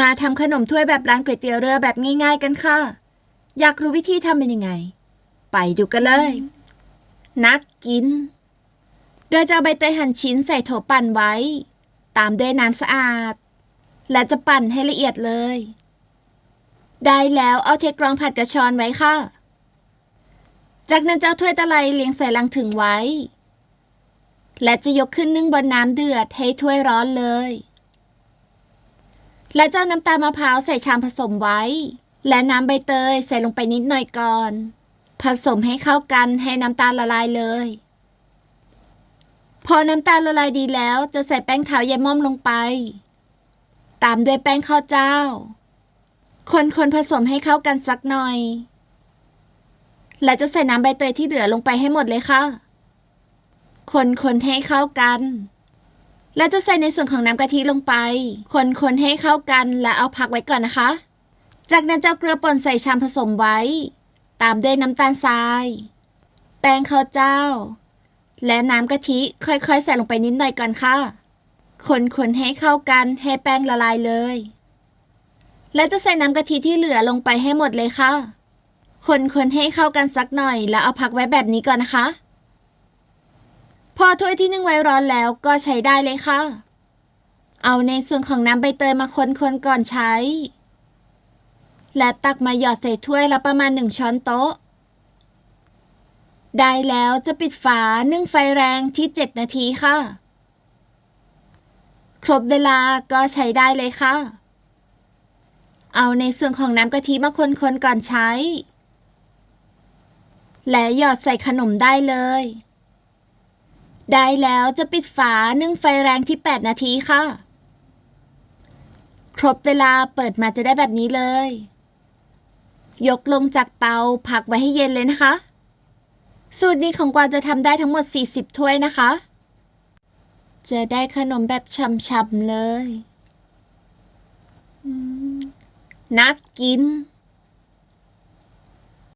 มาทำขนมถ้วยแบบร้านก๋วยเตี๋ยวเรือแบบง่าย ๆ กันค่ะ อยากรู้วิธีทำเป็นยังไง ไปดูกันเลย นักกิน โดยจะเอาใบเตยหั่นชิ้นใส่โถปั่นไว้ ตามด้วยน้ำสะอาด และจะปั่นให้ละเอียดเลย ได้แล้วเอาเทกรองผัดกระชอนไว้ค่ะ จากนั้นจะเอาถ้วยตะไลเรียงใส่ลังถึงไว้ และจะยกขึ้นนึ่งบนน้ำเดือดให้ถ้วยร้อนเลย และจะเอาน้ำตาลมะพร้าวใส่ชามผสมไว้ และน้ำใบเตยใส่ลงไปนิดหน่อยก่อน ผสมให้เข้ากันให้น้ำตาลละลายเลย พอน้ำตาลละลายดีแล้วจะใส่แป้งเท้ายายม่อมลงไป ตามด้วยแป้งข้าวเจ้า คนๆผสมให้เข้ากันสักหน่อย และจะใส่น้ำใบเตยที่เหลือลงไปให้หมดเลยค่ะ คนๆให้เข้ากัน และจะใส่ในส่วนของน้ำกะทิลงไป คนๆให้เข้ากันและเอาพักไว้ก่อนนะคะ จากนั้นเจะเอาเกลือป่นใส่ชามผสมไว้ ตามด้วยน้ำตาลทราย แป้งข้าวเจ้า และน้ำกะทิค่อยๆ ใส่ลงไปนิดหน่อยก่อนค่ะ คนๆให้เข้ากันให้แป้งละลายเลย และจะใส่น้ำกะทิที่เหลือลงไปให้หมดเลยค่ะ คนๆให้เข้ากันสักหน่อย แล้วเอาพักไว้แบบนี้ก่อนนะคะ พอถ้วยที่นึ่งไว้ร้อนแล้วก็ใช้ได้เลยค่ะ เอาในส่วนของน้ำใบเตยมาคนๆก่อนใช้ และตักมาหยอดใส่ถ้วยละประมาณหนึ่งช้อนโต๊ะ ได้แล้วจะปิดฝานึ่งไฟแรงที่ 7 นาทีค่ะ ครบเวลาก็ใช้ได้เลยค่ะ เอาในส่วนของน้ำกะทิมาคนๆก่อนใช้ และหยอดใส่ขนมได้เลย ได้แล้วจะปิดฝานึ่งไฟแรงที่ 8 นาทีค่ะ ครบเวลาเปิดมาจะได้แบบนี้เลย ยกลงจากเตาพักไว้ให้เย็นเลยนะคะ สูตรนี้ของกวางจะทำได้ทั้งหมด 40 ถ้วยนะคะ จะได้ขนมแบบฉ่ำๆเลยนักกิน